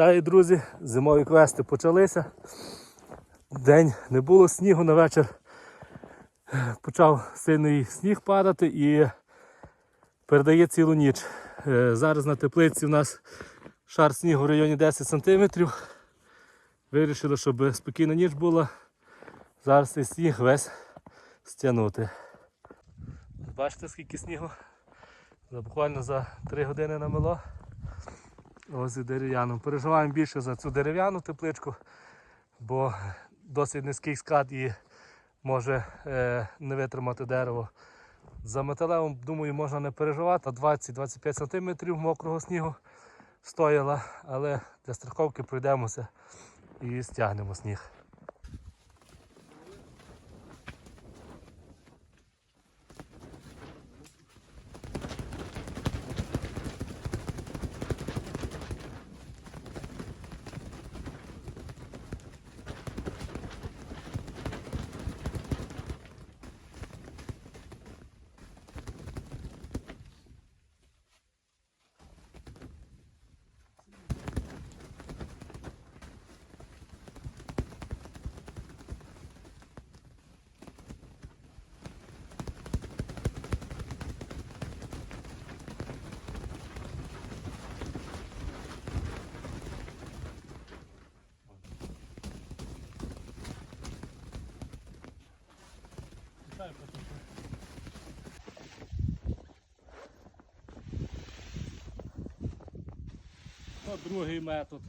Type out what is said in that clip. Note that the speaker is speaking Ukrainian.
Вітаю, друзі! Зимові квести почалися. День не було снігу на вечір. Почав сильний сніг падати і передає цілу ніч. Е, Зараз на теплиці у нас шар снігу в районі 10 см. Вирішили, щоб спокійна ніч була. Зараз цей сніг весь стягнути. Бачите, скільки снігу? Буквально за 3 години намело. Ось і дерев'яну. Переживаємо більше за цю дерев'яну тепличку, бо досить низький склад і може е, не витримати дерево. За металевим, думаю, можна не переживати, 20-25 см мокрого снігу стояла, але для страховки пройдемося і стягнемо сніг. От другий метод.